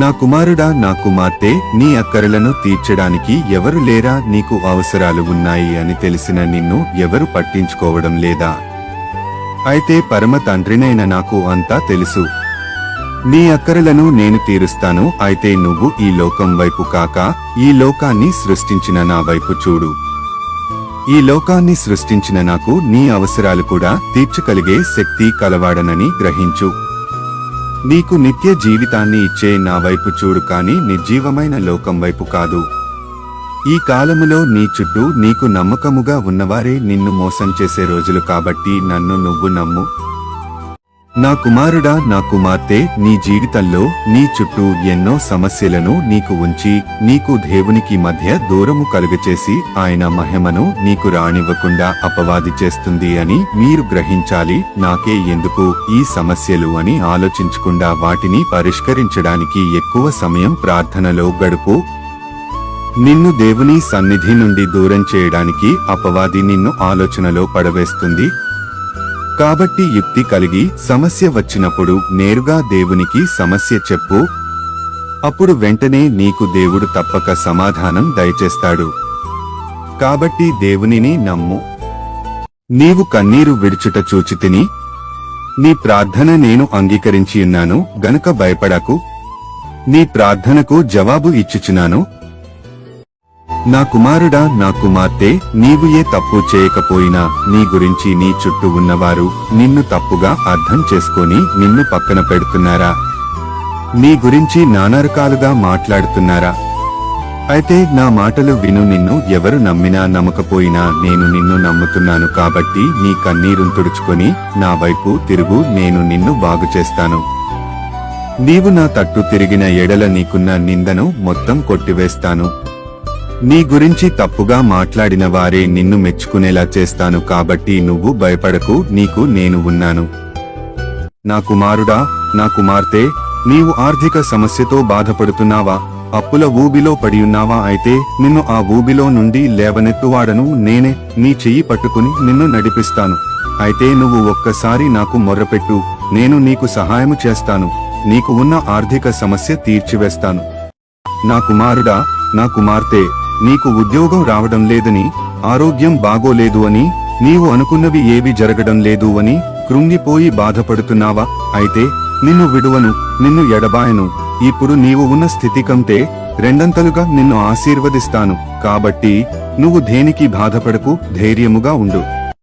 నా కుమారుడా నా కుమార్తె నీ అక్కరలను తీర్చడానికి ఎవరు లేరా నీకు అవసరాలు ఉన్నాయి అని తెలిసిన నిన్ను ఎవరు పట్టించుకోవడం లేదా? అయితే పరమ తండ్రినైన నాకు అంతా తెలుసు. నీ అక్కరలను నేను తీరుస్తాను అయితే నువ్వు ఈ లోకం వైపు కాక ఈ లోకాన్ని సృష్టించిన నా వైపు చూడు. ఈ లోకాన్ని సృష్టించిన నాకు నీ అవసరాలు కూడా తీర్చగలిగే శక్తి కలవాడనని గ్రహించు. నీకు నిత్య జీవితాన్ని ఇచ్చే నా వైపు చూడు కాని నిర్జీవమైన లోకం వైపు కాదు. ఈ కాలములో నీ చుట్టూ నీకు నమ్మకముగా ఉన్నవారే నిన్ను మోసం చేసే రోజులు కాబట్టి నన్ను నువ్వు నమ్ము. నా కుమారుడా నా కుమార్తె నీ జీవితంలో నీ చుట్టూ ఎన్నో సమస్యలను నీకు ఉంచి నీకు దేవునికి మధ్య దూరము కలుగచేసి ఆయన మహిమను నీకు రానివ్వకుండా అపవాది చేస్తుంది అని మీరు గ్రహించాలి. నాకే ఎందుకు ఈ సమస్యలు అని ఆలోచించకుండా వాటిని పరిష్కరించడానికి ఎక్కువ సమయం ప్రార్థనలో గడుపు. నిన్ను దేవుని సన్నిధి నుండి దూరం చేయడానికి అపవాది నిన్ను ఆలోచనలో పడవేస్తుంది. కాబట్టి యుక్తి కలిగి సమస్య వచ్చినప్పుడు నేరుగా దేవునికి సమస్య చెప్పు. అప్పుడు వెంటనే నీకు దేవుడు తప్పక సమాధానం దయచేస్తాడు. కాబట్టి దేవునిని నమ్ము. నీవు కన్నీరు విడుచుట చూచితిని నీ ప్రార్థన నేను అంగీకరించియున్నాను గనుక భయపడకు. నీ ప్రార్థనకు జవాబు ఇచ్చుచున్నాను నా కుమారుడా నా కుమార్తె నీవు ఏ తప్పు చేయకపోయినా నీ గురించి నీ చుట్టూ ఉన్నవారు నిన్ను తప్పుగా అర్థం చేసుకొని నిన్ను పక్కన పెడుతున్నారా? నీ గురించి నానా రకాలుగా మాట్లాడుతున్నారా? అయితే నా మాటలు విను నిన్ను ఎవరు నమ్మినా నమ్మకపోయినా నేను నిన్ను నమ్ముతున్నాను కాబట్టి నీ కన్నీరును తుడుచుకొని నా వైపు తిరుగు నేను నిన్ను బాగు చేస్తాను. నీవు నా తట్టు తిరిగిన ఎడల నీకున్న నిందను మొత్తం కొట్టివేస్తాను. నీ గురించి తప్పుగా మాట్లాడిన వారే నిన్ను మెచ్చుకునేలా చేస్తాను కాబట్టి నువ్వు భయపడకు నీకు నేను ఉన్నాను. నా కుమారుడా నా కుమార్తె నీవు ఆర్థిక సమస్యతో బాధపడుతున్నావా? అప్పుల ఊబిలో పడియున్నావా? అయితే నిన్ను ఆ ఊబిలో నుండి లేవనెత్తువాడను నేనే నీ చెయ్యి పట్టుకుని నిన్ను నడిపిస్తాను. అయితే నువ్వు ఒక్కసారి నాకు మొర్రపెట్టు నేను నీకు సహాయము చేస్తాను నీకు ఉన్న ఆర్థిక సమస్య తీర్చివేస్తాను. నా కుమారుడా నా కుమార్తె నీకు ఉద్యోగం రావడం లేదని ఆరోగ్యం బాగోలేదు అని నీవు అనుకున్నవి ఏవి జరగడం లేదు అని కృంగిపోయి బాధపడుతున్నావా? అయితే నిన్ను విడువను నిన్ను ఎడబాయను. ఇప్పుడు నీవు ఉన్న స్థితి కంటే రెండంతలుగా నిన్ను ఆశీర్వదిస్తాను. కాబట్టి నువ్వు దేనికి బాధపడకు ధైర్యముగా ఉండు.